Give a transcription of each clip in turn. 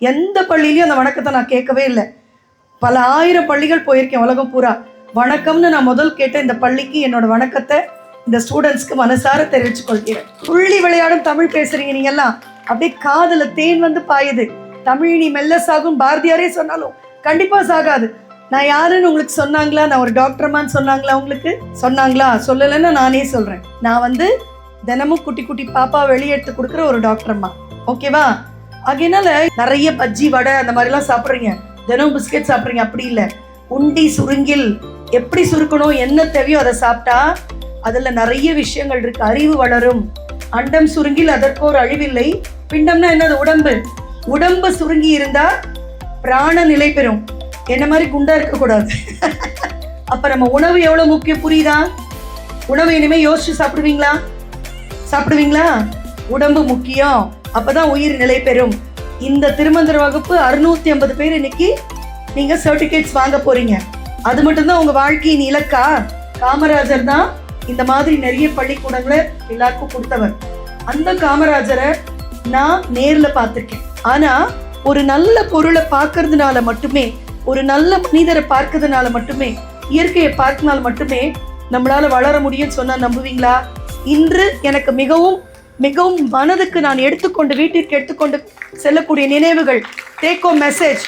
எந்த பள்ளியிலையும் அந்த வணக்கத்தை நான் கேட்கவே இல்லை. பல ஆயிரம் பள்ளிகள் போயிருக்கேன் உலகம் பூரா. வணக்கம்னு நான் முதல் கேட்ட இந்த பள்ளிக்கு என்னோட வணக்கத்தை இந்த ஸ்டூடெண்ட்ஸ்க்கு மனசார தெரிவித்துக் கொள்கிறேன். புள்ளி விளையாடும் தமிழ் பேசுறீங்க நீங்க எல்லாம் அப்படியே காதல தேன் வந்து பாயுது. தமிழ் நீ மெல்ல சாகும் பாரதியாரே சொன்னாலும் கண்டிப்பா சாகாது. நான் யாருன்னு உங்களுக்கு சொன்னாங்களா? நான் ஒரு டாக்டர்மான்னு சொன்னாங்களா உங்களுக்கு? சொன்னாங்களா? சொல்லலைன்னு நானே சொல்றேன். நான் வந்து தினமும் குட்டி குட்டி பாப்பா வெளியே எடுத்து கொடுக்குற ஒரு டாக்டர்மா ஓகேவா அதனால நிறைய பஜ்ஜி வடை அந்த மாதிரிலாம் சாப்பிட்றீங்க. தினமும் பிஸ்கெட் சாப்பிட்றீங்க அப்படி இல்லை. உண்டி சுருங்கில் எப்படி சுருக்கணும் என்ன தேவையோ அதை சாப்பிட்டா அதுல நிறைய விஷயங்கள் இருக்கு. அறிவு வளரும். அண்டம் சுருங்கில் அதற்கோர் அழிவில்லை. பிண்டம்னா என்னது? உடம்பு. உடம்பு சுருங்கி இருந்தா பிராண நிலை பெறும். என்ன மாதிரி குண்டா இருக்கக்கூடாது. அப்ப நம்ம உணவு எவ்வளவு முக்கியம் புரியுதா? உணவு இனிமே யோசிச்சு சாப்பிடுவீங்களா? சாப்பிடுவீங்களா? உடம்பு முக்கியம். அப்பதான் உயிர் நிலை பெறும். இந்த திருமந்திர வகுப்பு அறுநூத்தி ஐம்பது பேர் இன்னைக்கு நீங்க சர்டிபிகேட்ஸ் வாங்க போறீங்க. அது மட்டும்தான் உங்க வாழ்க்கையின் இலக்கா? காமராஜர் தான் இந்த மாதிரி நிறைய பள்ளிக்கூடங்களை எல்லாருக்கும் கொடுத்தவர். அந்த காமராஜரை நான் நேர்ல பார்த்துருக்கேன். ஆனா ஒரு நல்ல பொருளை பார்க்கறதுனால மட்டுமே ஒரு நல்ல மனிதரை பார்க்கறதுனால மட்டுமே இயற்கையை பார்க்கனால மட்டுமே நம்மளால வளர முடியும்னு சொன்னா நம்புவீங்களா? இன்று எனக்கு மிகவும் மிகவும் மனதுக்கு நான் எடுத்துக்கொண்டு வீட்டிற்கு எடுத்துக்கொண்டு செல்லக்கூடிய நினைவுகள். டேக் மெசேஜ்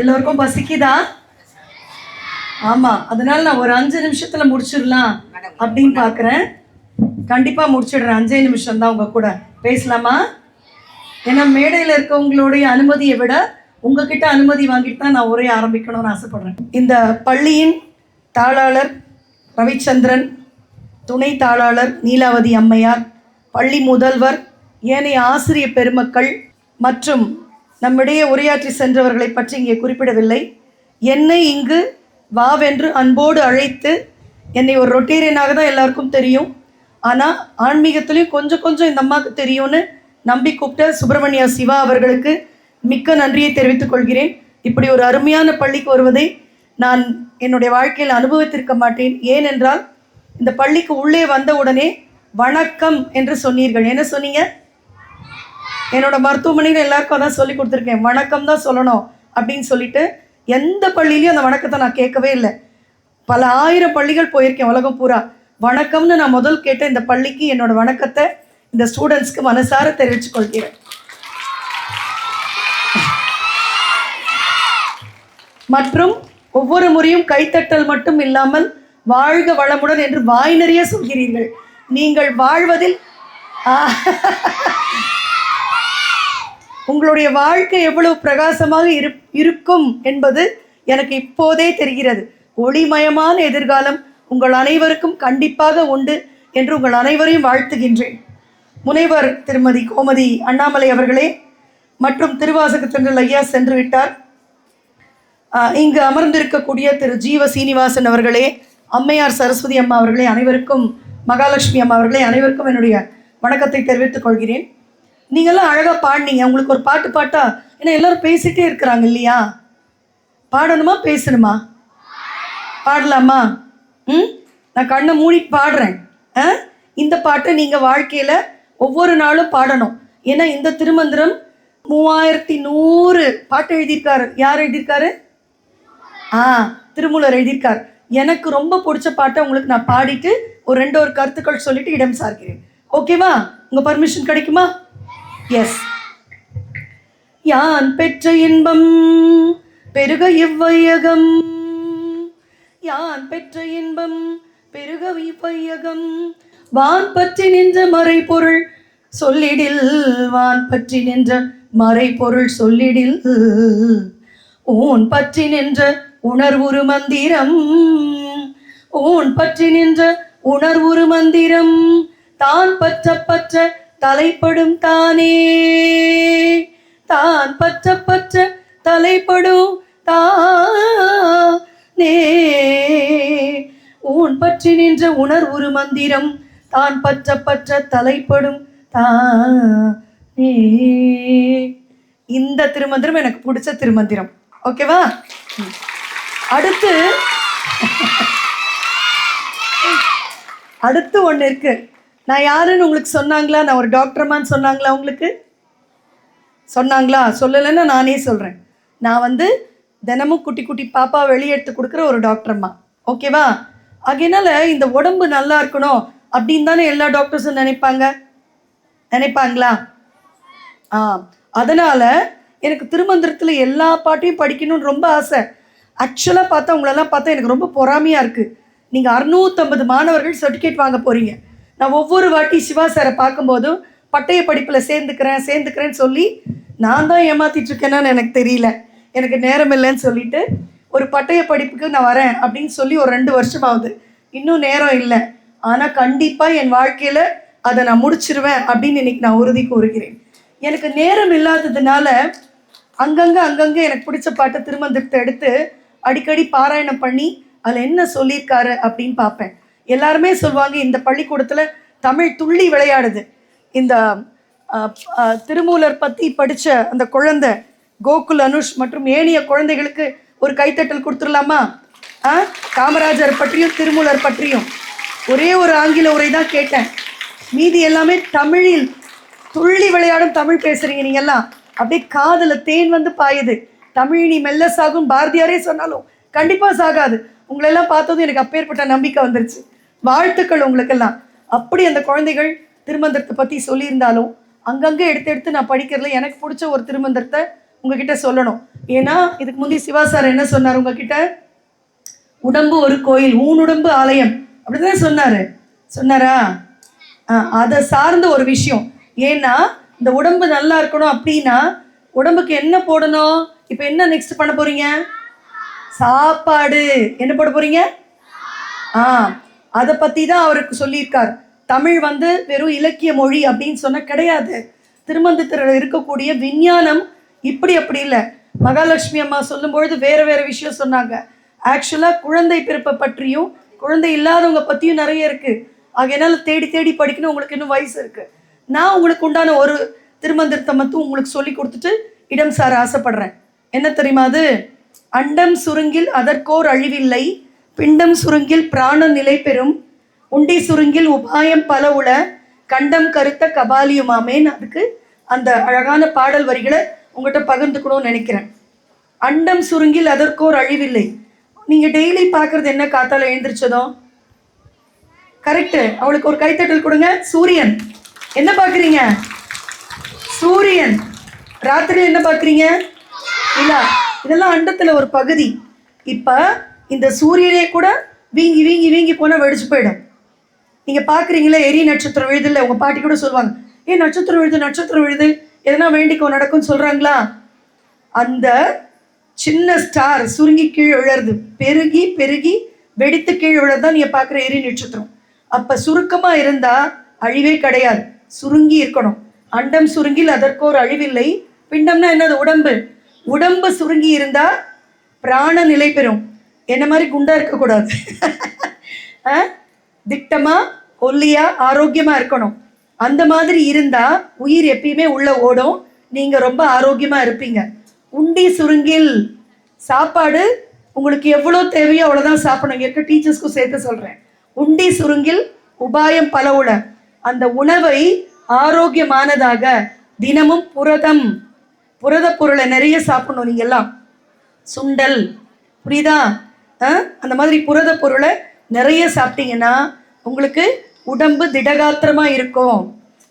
எல்லோருக்கும் பசிக்குதா? ஆமா அதனால நான் ஒரு அஞ்சு நிமிஷத்துல முடிச்சிடலாம் அப்படின்னு பாக்குறேன் கண்டிப்பா முடிச்சிடுறேன். அஞ்சே நிமிஷம் தான் உங்க கூட. பேசலாமா? ஏன்னா மேடையில் இருக்கவங்களுடைய அனுமதியை விட உங்ககிட்ட அனுமதி வாங்கிட்டு தான் நான் உரைய ஆரம்பிக்கணும்னு ஆசைப்படுறேன். இந்த பள்ளியின் தாளாளர் ரவிச்சந்திரன் துணை தாளாளர் நீலாவதி அம்மையார் பள்ளி முதல்வர் ஏனைய ஆசிரிய பெருமக்கள் மற்றும் நம்மிடையே உரையாற்றி சென்றவர்களை பற்றி இங்கே குறிப்பிடவில்லை. என்னை இங்கு வாவென்று அன்போடு அழைத்து என்னை ஒரு ரொட்டேரியனாக தான் எல்லாருக்கும் தெரியும். ஆனால் ஆன்மீகத்துலேயும் கொஞ்சம் கொஞ்சம் இந்த அம்மாவுக்கு தெரியும்னு நம்பி கூப்பிட்ட சுப்பிரமணியா சிவா அவர்களுக்கு மிக்க நன்றியை தெரிவித்துக் கொள்கிறேன். இப்படி ஒரு அருமையான பள்ளிக்கு வருவதை நான் என்னுடைய வாழ்க்கையில் அனுபவித்திருக்க மாட்டேன். ஏனென்றால் இந்த பள்ளிக்கு உள்ளே வந்த உடனே வணக்கம் என்று சொன்னீர்கள். என்ன சொன்னீங்க? என்னோட மருத்துவமனையில் எல்லாருக்கும் அதான் சொல்லி கொடுத்துருக்கேன். வணக்கம் தான் சொல்லணும் அப்படின்னு சொல்லிட்டு எந்த பள்ளியிலையும் அந்த வணக்கத்தை நான் கேட்கவே இல்லை. பல ஆயிரம் பள்ளிகள் போயிருக்கேன் உலகம் பூரா. வணக்கம்னு நான் முதல் கேட்ட இந்த பள்ளிக்கு என்னோட வணக்கத்தை இந்த ஸ்டூடெண்ட்ஸ்க்கு மனசார தெரிவித்துக் கொள்கிறேன் மற்றும் ஒவ்வொரு முறையும் கைத்தட்டல் மட்டும் இல்லாமல் வாழ்க வளமுடன் என்று வாய் நிறைய சொல்கிறீர்கள். நீங்கள் வாழ்வதில் உங்களுடைய வாழ்க்கை எவ்வளவு பிரகாசமாக இரு இருக்கும் என்பது எனக்கு இப்போதே தெரிகிறது. ஒளிமயமான எதிர்காலம் உங்கள் அனைவருக்கும் கண்டிப்பாக உண்டு என்று உங்கள் அனைவரையும் வாழ்த்துகின்றேன். முனைவர் திருமதி கோமதி அண்ணாமலை அவர்களே மற்றும் திருவாசகத்தன்றல் ஐயா சென்று விட்டார். இங்கு அமர்ந்திருக்கக்கூடிய திரு ஜீவ சீனிவாசன் அவர்களே அம்மையார் சரஸ்வதி அம்மா அவர்களே அனைவருக்கும் மகாலட்சுமி அம்மா அவர்களே அனைவருக்கும் என்னுடைய வணக்கத்தை தெரிவித்துக் கொள்கிறேன். நீங்களாம் அழகாக பாடினீங்க. உங்களுக்கு ஒரு பாட்டு பாட்டா ஏன்னா எல்லோரும் பேசிட்டே இருக்கிறாங்க இல்லையா? பாடணுமா பேசணுமா? பாடலாமா? ம்? நான் கண்ணை மூடி பாடுறேன். ஆ? இந்த பாட்டை நீங்கள் வாழ்க்கையில் ஒவ்வொரு நாளும் பாடணும். ஏன்னா இந்த திருமந்திரம் மூவாயிரத்தி நூறு பாட்டு எழுதியிருக்காரு. யார் எழுதியிருக்காரு? ஆ திருமூலர் எழுதியிருக்கார். எனக்கு ரொம்ப பிடிச்ச பாட்டை உங்களுக்கு நான் பாடிட்டு ஒரு ரெண்டு ஒரு கருத்துக்கள் சொல்லிட்டு இடம் சார்கிறேன். ஓகேவா? உங்க பர்மிஷன் கிடைக்குமா? எஸ் யான் பெற்ற இன்பம் பெருக இவ்வையகம். யான் பெற்ற இன்பம் பெருக இவ்வையகம். வான் பற்றி நின்ற மறைபொருள் சொல்லிடில் வான் பற்றி நின்ற மறைபொருள் சொல்லிடில். ஊன் பற்றி நின்ற உணர்வுரு மந்திரம் ஊன் பற்றி நின்ற உணர்வுரு மந்திரம் தான் பற்ற பற்ற தலைப்படும் தானே. தான் பற்ற பற்ற தலைப்படும் தானே. ஊன் பற்றி நின்ற உணர்வுரு மந்திரம் தான் பற்ற பற்ற தலைப்படும் தானே. இந்த திருமந்திரம் எனக்கு பிடிச்ச திருமந்திரம். ஓகேவா? ம். அடுத்து அடுத்து ஒன்று இருக்கு. நான் யாருன்னு உங்களுக்கு சொன்னாங்களா? நான் ஒரு டாக்டர்மான்னு சொன்னாங்களா உங்களுக்கு? சொன்னாங்களா? சொல்லலைன்னா நானே சொல்கிறேன் நான் வந்து தினமும் குட்டி குட்டி பாப்பா வெளியே எடுத்து கொடுக்குற ஒரு டாக்டர்மா ஓகேவா? அதனால இந்த உடம்பு நல்லா இருக்கணும். அப்படின்னு தானே எல்லா டாக்டர்ஸும் நினைப்பாங்க? நினைப்பாங்களா? ஆ அதனால் எனக்கு திருமந்திரத்தில் எல்லா பாட்டையும் படிக்கணும்னு ரொம்ப ஆசை. ஆக்சுவலாக பார்த்தா உங்களெல்லாம் பார்த்தா எனக்கு ரொம்ப பொறாமையாக இருக்குது நீங்கள் அறுநூற்றம்பது மாணவர்கள் சர்டிஃபிகேட் வாங்க போகிறீங்க நான் ஒவ்வொரு வாட்டி சிவா சாரை பார்க்கும்போதும் பட்டய படிப்பில் சேர்ந்துக்கிறேன் சேர்ந்துக்கிறேன்னு சொல்லி நான் தான் ஏமாத்திட்டு எனக்கு தெரியல. எனக்கு நேரம் இல்லைன்னு சொல்லிட்டு ஒரு பட்டய படிப்புக்கு நான் வரேன் அப்படின்னு சொல்லி ஒரு ரெண்டு வருஷம் ஆகுது இன்னும் நேரம் இல்லை. ஆனால் கண்டிப்பாக என் வாழ்க்கையில் அதை நான் முடிச்சிருவேன் அப்படின்னு இன்னைக்கு நான் உறுதி கூறுகிறேன். எனக்கு நேரம் இல்லாததுனால அங்கங்கே அங்கங்கே எனக்கு பிடிச்ச பாட்டை திருமந்திரத்தை எடுத்து அடிக்கடி பாராயணம் பண்ணி அதில் என்ன சொல்லியிருக்காரு அப்படின்னு பார்ப்பேன். எல்லாருமே சொல்லுவாங்க இந்த பள்ளிக்கூடத்தில் தமிழ் துள்ளி விளையாடுது. இந்த திருமூலர் பற்றி படித்த அந்த குழந்தை கோகுல் அனுஷ் மற்றும் ஏனைய குழந்தைகளுக்கு ஒரு கைத்தட்டல் கொடுத்துடலாமா? காமராஜர் பற்றியும் திருமூலர் பற்றியும். ஒரே ஒரு ஆங்கில உரை தான் கேட்டேன். மீதி எல்லாமே தமிழில் துள்ளி விளையாடும் தமிழ் பேசுறீங்க நீங்க எல்லாம் அப்படியே காதில் தேன் வந்து பாயுது. தமிழ் நீ மெல்ல சாகும் பாரதியாரே சொன்னாலும் கண்டிப்பாக சாகாது. உங்களெல்லாம் பார்த்ததும் எனக்கு அப்பேற்பட்ட நம்பிக்கை வந்துருச்சு. வாழ்த்துக்கள் உங்களுக்கெல்லாம். அப்படி அந்த குழந்தைகள் திருமந்திரத்தை பற்றி சொல்லியிருந்தாலும் அங்கங்கே எடுத்து எடுத்து நான் படிக்கிறதுல எனக்கு பிடிச்ச ஒரு திருமந்திரத்தை உங்ககிட்ட சொல்லணும். ஏன்னா இதுக்கு முந்தைய சிவா சார் என்ன சொன்னார் உங்ககிட்ட? உடம்பு ஒரு கோயில் ஊன் உடம்பு ஆலயம். அப்படிதான் சொன்னாரு. சொன்னாரா? ஆ, அதை சார்ந்த ஒரு விஷயம். ஏன்னா இந்த உடம்பு நல்லா இருக்கணும் அப்படின்னா உடம்புக்கு என்ன போடணும்? இப்போ என்ன நெக்ஸ்ட் பண்ண போறீங்க? சாப்பாடு. என்ன போட போறீங்க? ஆ அதை பத்தி தான் அவருக்கு சொல்லியிருக்கார். தமிழ் வந்து வெறும் இலக்கிய மொழி அப்படின்னு சொன்ன கிடையாது. திருமந்தத்தில் இருக்கக்கூடிய விஞ்ஞானம் இப்படி அப்படி இல்லை. மகாலட்சுமி அம்மா சொல்லும்பொழுது வேற வேற விஷயம் சொன்னாங்க. ஆக்சுவலாக குழந்தை பிறப்பை பற்றியும் குழந்தை இல்லாதவங்க பற்றியும் நிறைய இருக்கு. ஆகையினால தேடி தேடி படிக்கணும். உங்களுக்கு இன்னும் வயசு இருக்குது நான் உங்களுக்கு உண்டான ஒரு திருமந்திரத்தை மட்டும் உங்களுக்கு சொல்லி கொடுத்துட்டு இடம் சார ஆசைப்படுறேன். என்ன தெரியுமா அது? அண்டம் சுருங்கில் அதற்கோர் அழிவில்லை. பிண்டம் சுருங்கில் பிராண நிலை பெறும். உண்டி சுருங்கில் உபாயம் பல உள. கண்டம் கருத்த கபாலியுமாமேன்னு அதுக்கு அந்த அழகான பாடல் வரிகளை உங்கள்கிட்ட பகிர்ந்துக்கணும்னு நினைக்கிறேன். அண்டம் சுருங்கில் அதற்கோர் அழிவில்லை. நீங்கள் டெய்லி பார்க்கறது என்ன காத்தால் எழுந்திரிச்சதும் கரெக்டு அவளுக்கு ஒரு கைத்தட்டல் கொடுங்க. சூரியன் என்ன பார்க்குறீங்க? சூரியன் ராத்திரி என்ன பார்க்குறீங்க? இல்லை இதெல்லாம் அண்டத்தில் ஒரு பகுதி. இப்போ இந்த சூரியனே கூட வீங்கி வீங்கி வீங்கி போனால் வெடிச்சு போயிடும். நீங்கள் பார்க்குறீங்களே எரி நட்சத்திரம் விழுது உங்கள் பாட்டி கூட சொல்லுவாங்க ஏ நட்சத்திரம் விழுது நட்சத்திரம் விழுது. எதனா வேண்டிக்கோ நடக்கும்னு சொல்கிறாங்களா அந்த சின்ன ஸ்டார் சுருங்கி கீழே விழறது. பெருகி பெருகி வெடித்து கீழே விழறதான் நீ பார்க்குற எரி நட்சத்திரம். அப்போ சுருக்கமாக இருந்தால் அழிவே கிடையாது. சுருங்கி இருக்கணும். அண்டம் சுருங்கில் அதற்கோர் அழிவில்லை. பிண்டம்னா என்னது? உடம்பு. உடம்பு சுருங்கி இருந்தால் பிராண நிலை பெறும். என்ன மாதிரி குண்டா இருக்கக்கூடாது. ஆ? திட்டமா ஆரோக்கியமாக இருக்கணும். அந்த மாதிரி இருந்தால் உயிர் எப்பயுமே உள்ளே ஓடும். நீங்கள் ரொம்ப ஆரோக்கியமாக இருப்பீங்க. உண்டி சுருங்கில் சாப்பாடு உங்களுக்கு எவ்வளோ தேவையோ அவ்வளோதான் சாப்பிடணும். இருக்க டீச்சர்ஸ்க்கும் சேர்த்து சொல்கிறேன் உண்டி சுருங்கில் உபாயம் பல உல. அந்த உணவை ஆரோக்கியமானதாக தினமும் புரதம் புரத பொருளை நிறைய சாப்பிடணும் நீங்கள்லாம் சுண்டல் புரியுதா? ஆ? அந்த மாதிரி புரத பொருளை நிறைய சாப்பிட்டீங்கன்னா உங்களுக்கு உடம்பு திடகாத்திரமாக இருக்கும்.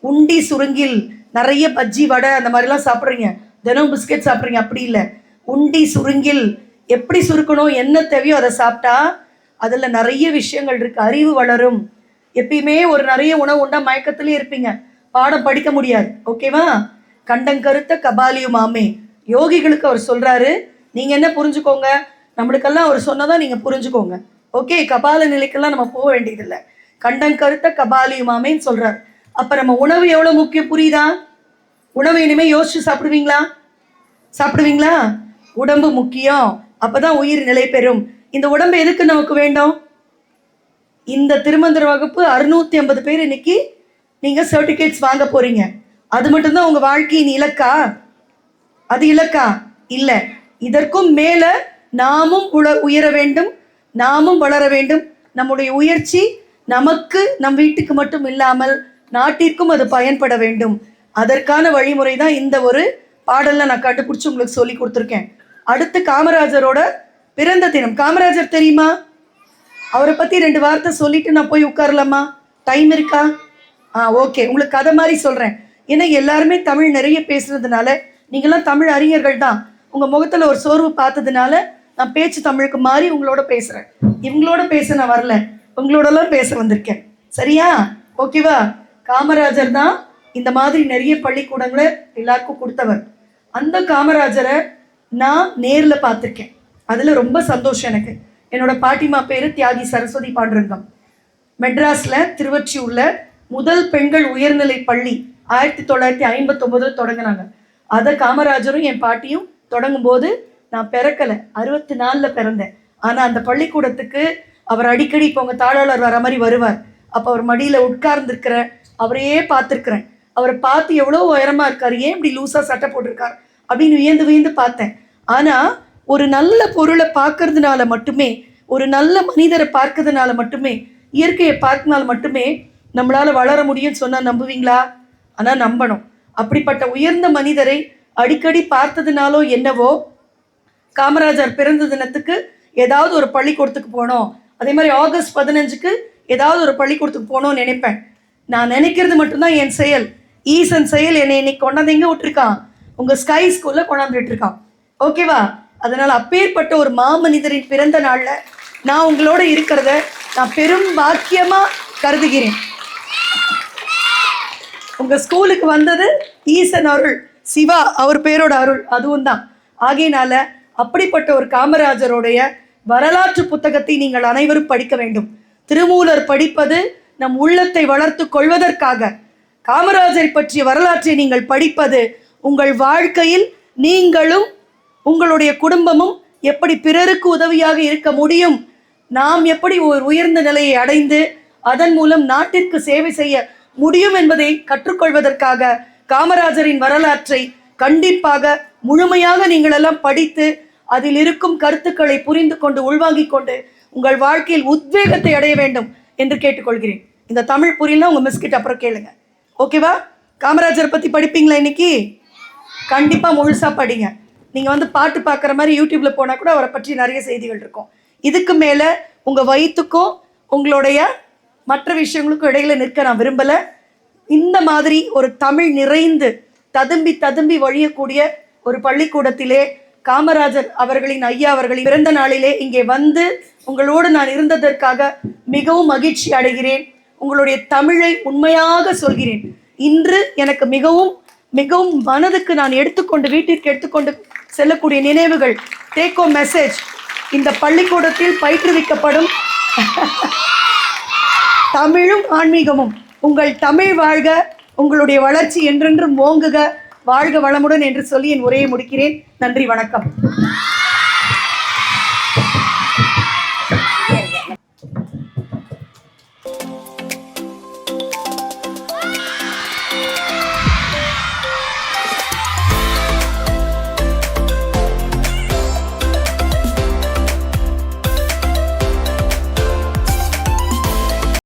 உண்டி சுருங்கில் நிறைய பஜ்ஜி வடை அந்த மாதிரிலாம் சாப்பிட்றீங்க. தினம் பிஸ்கெட் சாப்பிட்றீங்க? அப்படி இல்லை. உண்டி சுருங்கில் எப்படி சுருக்கணும்? என்ன தேவையோ அதை சாப்பிட்டா அதில் நிறைய விஷயங்கள் இருக்குது அறிவு வளரும். எப்பயுமே ஒரு நிறைய உணவு உண்டா மயக்கத்துலேயே இருப்பீங்க. பாடம் படிக்க முடியாது. ஓகேவா கண்டங்கருத்த கபாலியுமாமே யோகிகளுக்கு அவர் சொல்கிறாரு நீங்கள் என்ன புரிஞ்சுக்கோங்க? நம்மளுக்கெல்லாம் அவர் சொன்னதான் நீங்கள் புரிஞ்சுக்கோங்க. ஓகே கபால நிலைக்கெல்லாம் நம்ம போக வேண்டியதில்லை. கண்டங்கருத்த கபாலியுமாமேன்னு சொல்கிறார் அப்போ நம்ம உணவு எவ்வளோ முக்கியம்? புரியுதா? உணவு இனிமே யோசிச்சு சாப்பிடுவீங்களா? சாப்பிடுவீங்களா? உடம்பு முக்கியம். அப்பதான் உயிர் நிலை பெறும். இந்த உடம்பு எதுக்கு நமக்கு வேண்டும்? இந்த திருமந்திர வகுப்பு அறுநூத்தி ஐம்பது பேர் இன்னைக்கு நீங்க சர்டிபிகேட்ஸ் வாங்க போறீங்க. அது மட்டும்தான் உங்க வாழ்க்கையின் இலக்கா? அது இலக்கா? இல்ல. இதற்கும் மேல நாமும் உல உயர வேண்டும். நாமும் வளர வேண்டும். நம்முடைய உயர்ச்சி நமக்கு நம் வீட்டுக்கு மட்டும் இல்லாமல் நாட்டிற்கும் அது பயன்பட வேண்டும். அதற்கான வழிமுறை தான் இந்த ஒரு பாடலில் நான் கண்டுபிடிச்சி உங்களுக்கு சொல்லி கொடுத்துருக்கேன். அடுத்து காமராஜரோட பிறந்த தினம். காமராஜர் தெரியுமா? அவரை பற்றி ரெண்டு வார்த்தை சொல்லிட்டு நான் போய் உட்காரலாமா? டைம் இருக்கா? ஆ ஓகே உங்களுக்கு கதை மாதிரி சொல்கிறேன் ஏன்னா எல்லாருமே தமிழ் நிறைய பேசுனதுனால நீங்களாம் தமிழ் அறிஞர்கள் தான். உங்கள் முகத்தில் ஒரு சோர்வு பார்த்ததுனால நான் பேச்சு தமிழுக்கு மாறி உங்களோட பேசுகிறேன் இவங்களோட பேச நான் வரல. உங்களோடலாம் பேச வந்திருக்கேன். சரியா? ஓகேவா காமராஜர் தான் இந்த மாதிரி நிறைய பள்ளிக்கூடங்களை எல்லாருக்கும் கொடுத்தவர் அந்த காமராஜரை நான் நேரில் பார்த்துருக்கேன். அதில் ரொம்ப சந்தோஷம் எனக்கு. என்னோட பாட்டிமா பேர் தியாகி சரஸ்வதி பாண்டுரங்கம். மெட்ராஸில் திருவொற்றியூர்ல முதல் பெண்கள் உயர்நிலை பள்ளி ஆயிரத்தி தொள்ளாயிரத்தி ஐம்பத்தொம்போதில் தொடங்கினாங்க. அதை காமராஜரும் என் பாட்டியும் தொடங்கும் போது நான் பிறக்கலை. அறுபத்தி நாலில் பிறந்தேன். ஆனால் அந்த பள்ளிக்கூடத்துக்கு அவர் அடிக்கடி இப்போ உங்கள் தாளாளர் வர மாதிரி வருவார். அப்போ அவர் மடியில் உட்கார்ந்துருக்கிற அவரையே பார்த்துருக்குறேன். அவரை பார்த்து எவ்வளோ உயரமாக இருக்கார் ஏன் இப்படி லூஸாக சட்டை போட்டிருக்கார் அப்படின்னு வியந்து வியந்து பார்த்தேன். ஆனால் ஒரு நல்ல பொருளை பார்க்கறதுனால மட்டுமே ஒரு நல்ல மனிதரை பார்க்கறதுனால மட்டுமே இயற்கையை பார்க்கனால மட்டுமே நம்மளால் வளர முடியும்னு சொன்னால் நம்புவீங்களா? ஆனால் நம்பணும். அப்படிப்பட்ட உயர்ந்த மனிதரை அடிக்கடி பார்த்ததுனாலோ என்னவோ காமராஜர் பிறந்த தினத்துக்கு ஏதாவது ஒரு பள்ளிக்கூடத்துக்கு போனோம். அதே மாதிரி ஆகஸ்ட் பதினஞ்சுக்கு ஏதாவது ஒரு பள்ளிக்கூடத்துக்கு போகணும்னு நினைப்பேன். நான் நினைக்கிறது மட்டும்தான் என் செயல். ஈசன் செயல் என்னை இன்னைக்கு கொண்டாந்து எங்கே விட்டுருக்கான்? உங்கள் ஸ்கை ஸ்கூலில் கொண்டாந்து இருக்கான் ஓகேவா அதனால் அப்பேற்பட்ட ஒரு மாமனிதரின் பிறந்த நாளில் நான் உங்களோட இருக்கிறத நான் பெரும் பாக்கியமாக கருதுகிறேன். உங்கள் ஸ்கூலுக்கு வந்தது ஈசன் அருள். சிவா அவர் பேரோட அருள். அதுவும் தான். ஆகையினால அப்படிப்பட்ட ஒரு காமராஜருடைய வரலாற்று புத்தகத்தை நீங்கள் அனைவரும் படிக்க வேண்டும். திருமூலர் படிப்பது நம் உள்ளத்தை வளர்த்து கொள்வதற்காக. காமராஜரை பற்றிய வரலாற்றை நீங்கள் படிப்பது உங்கள் வாழ்க்கையில் நீங்களும் உங்களுடைய குடும்பமும் எப்படி பிறருக்கு உதவியாக இருக்க முடியும்? நாம் எப்படி ஒரு உயர்ந்த நிலையை அடைந்து அதன் மூலம் நாட்டிற்கு சேவை செய்ய முடியும் என்பதை கற்றுக்கொள்வதற்காக காமராஜரின் வரலாற்றை கண்டிப்பாக முழுமையாக நீங்கள் எல்லாம் படித்து அதில் இருக்கும் கருத்துக்களை புரிந்து கொண்டு உள்வாங்கிக் கொண்டு உங்கள் வாழ்க்கையில் உத்வேகத்தை அடைய வேண்டும் என்று கேட்டுக்கொள்கிறேன். இந்த தமிழ் புரியல உங்க மிஸ்கிட்ட அப்புறம் கேளுங்க. ஓகேவா? காமராஜர் பற்றி படிப்பீங்களா இன்னைக்கு? கண்டிப்பாக முழுசாக படிங்க. நீங்கள் வந்து பாட்டு பார்க்குற மாதிரி யூடியூப்பில் போனால் கூட அவரை பற்றி நிறைய செய்திகள் இருக்கும். இதுக்கு மேலே உங்கள் வயிற்றுக்கும் உங்களுடைய மற்ற விஷயங்களுக்கும் இடையில நிற்க நான் விரும்பலை. இந்த மாதிரி ஒரு தமிழ் நிறைந்து ததும்பி ததும்பி வழியக்கூடிய ஒரு பள்ளிக்கூடத்திலே காமராஜர் அவர்களின் ஐயா அவர்களின் பிறந்த நாளிலே இங்கே வந்து உங்களோடு நான் இருந்ததற்காக மிகவும் மகிழ்ச்சி அடைகிறேன். உங்களுடைய தமிழை உண்மையாக சொல்கிறேன். இன்று எனக்கு மிகவும் மிகவும் மனதுக்கு நான் எடுத்துக்கொண்டு வீட்டிற்கு எடுத்துக்கொண்டு செல்லக்கூடிய நினைவுகள் டேக்கோ மெசேஜ் இந்த பள்ளிக்கூடத்தில் பயிற்றுவிக்கப்படும் தமிழும் ஆன்மீகமும். உங்கள் தமிழ் வாழ்க உங்களுடைய வளர்ச்சி என்றென்றும் ஓங்குக. வாழ்க வளமுடன் என்று சொல்லி என் உரையை முடிக்கிறேன். நன்றி வணக்கம்.